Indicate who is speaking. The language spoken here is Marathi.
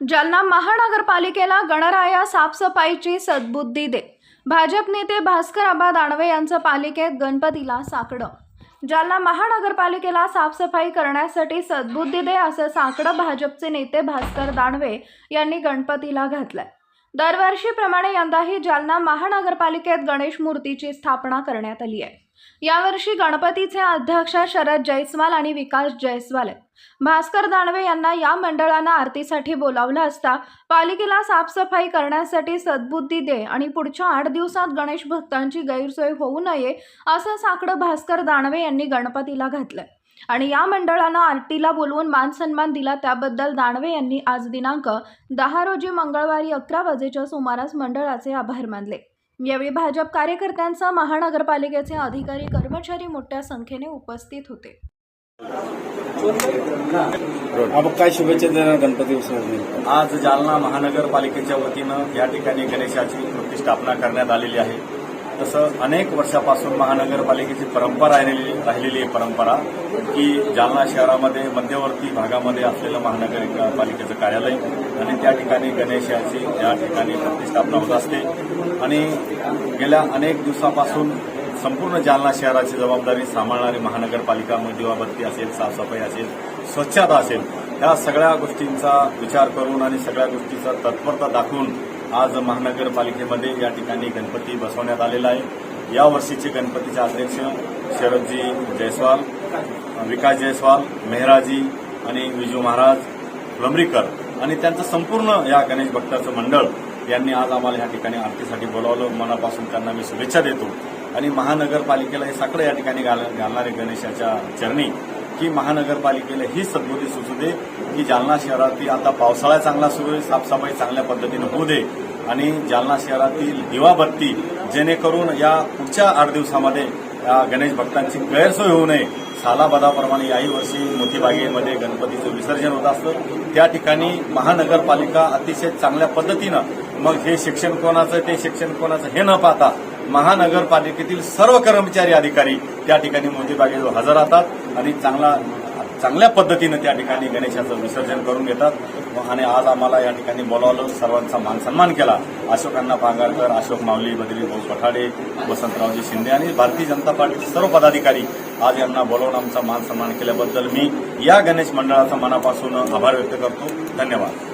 Speaker 1: जालना महानगरपालिकेला गणराया साफसफाईची सद्बुद्धी दे. भाजप नेते भास्कर आबा दानवे यांचं पालिकेत गणपतीला साकडं. जालना महानगरपालिकेला साफसफाई करण्यासाठी सद्बुद्धी दे असं साकडं भाजपचे नेते भास्कर दानवे यांनी गणपतीला घातलंय. दरवर्षीप्रमाणे यंदाही जालना महानगरपालिकेत गणेश मूर्तीची स्थापना करण्यात आली आहे. यावर्षी गणपतीचे अध्यक्ष शरद जयस्वाल आणि विकास जयस्वाल आहेत. भास्कर दानवे यांना या मंडळानं आरतीसाठी बोलावलं असता पालिकेला साफसफाई करण्यासाठी सद्बुद्धी दे आणि पुढच्या आठ दिवसात गणेश भक्तांची गैरसोय होऊ नये असं साकडं भास्कर दानवे यांनी गणपतीला घातलंय. आणि या मंडळानं आरतीला बोलवून मान सन्मान दिला त्याबद्दल दानवे यांनी आज दिनांक दहा रोजी मंगळवारी अकरा वाजेच्या सुमारास मंडळाचे आभार मानले. यावेळी भाजप कार्यकर्त्यांसह महानगरपालिकेचे अधिकारी कर्मचारी मोठ्या संख्येने उपस्थित होते.
Speaker 2: काय शुभेच्छा देणार गणपती उत्सवासाठी?
Speaker 3: आज जालना महानगरपालिकेच्या वतीनं या ठिकाणी गणेशाची प्रतिष्ठापना करण्यात आलेली आहे. तसं अनेक वर्षापासून महानगरपालिकेची परंपरा राहिलेली राहिलेली आहे परंपरा की जालना शहरामध्ये मध्यवर्ती भागामध्ये असलेलं महानगरपालिकेचं कार्यालय आणि त्या ठिकाणी गणेशाची या ठिकाणी प्रतिष्ठापना होत असते. आणि गेल्या अनेक दिवसापासून संपूर्ण जालना शहराची जबाबदारी सांभाळणारी महानगरपालिका मग दिवाबत्ती असेल साफसफाई असेल स्वच्छता असेल या सगळ्या गोष्टींचा विचार करून आणि सगळ्या गोष्टीचा तत्परता दाखवून आज महानगरपालिकेमध्ये या ठिकाणी गणपती बसवण्यात आलेला आहे. या वर्षीचे गणपतीचे अध्यक्ष शरदजी जयस्वाल विकास जयस्वाल मेहराजी आणि विजू महाराज लमरीकर आणि त्यांचं संपूर्ण या गणेश भक्ताचं मंडळ यांनी आज आम्हाला या ठिकाणी आरतीसाठी बोलावलं. मनापासून त्यांना मी शुभेच्छा देतो. आणि महानगरपालिकेला हे साकडं या ठिकाणी घाल- घालणारे गणेशाच्या चरणी की महानगरपालिकेला ही सद्बुद्धी सुचू दे की जालना शहरातील आता पावसाळा चांगला सुरू आहे साफसफाई चांगल्या पद्धतीनं होऊ दे. आणि जालना शहरातील दिवाबत्ती जेणेकरून या पुढच्या आठ दिवसामध्ये या गणेश भक्तांची गैरसोय होऊ नये. सालाबदाप्रमाणे याही वर्षी मोतीबागेमध्ये गणपतीचं विसर्जन होत असतं. त्या ठिकाणी महानगरपालिका अतिशय चांगल्या पद्धतीनं मग हे शिक्षण कोणाचं ते शिक्षण कोणाचं हे न पाहता महानगरपालिकेतील सर्व कर्मचारी अधिकारी त्या ठिकाणी मोतीबागेजवळ हजर राहतात. आणि चांगला चांगल्या पद्धतीनं त्या ठिकाणी गणेशाचं विसर्जन करून घेतात. आणि आज आम्हाला या ठिकाणी बोलावलं सर्वांचा मान सन्मान केला. अशोकांना पांगारकर अशोक माऊली बद्री भाऊ पठाडे वसंतरावजी शिंदे आणि भारतीय जनता पार्टीचे सर्व पदाधिकारी आज यांना बोलावून आमचा मान सन्मान केल्याबद्दल मी या गणेश मंडळाचा मनापासून आभार व्यक्त करतो. धन्यवाद.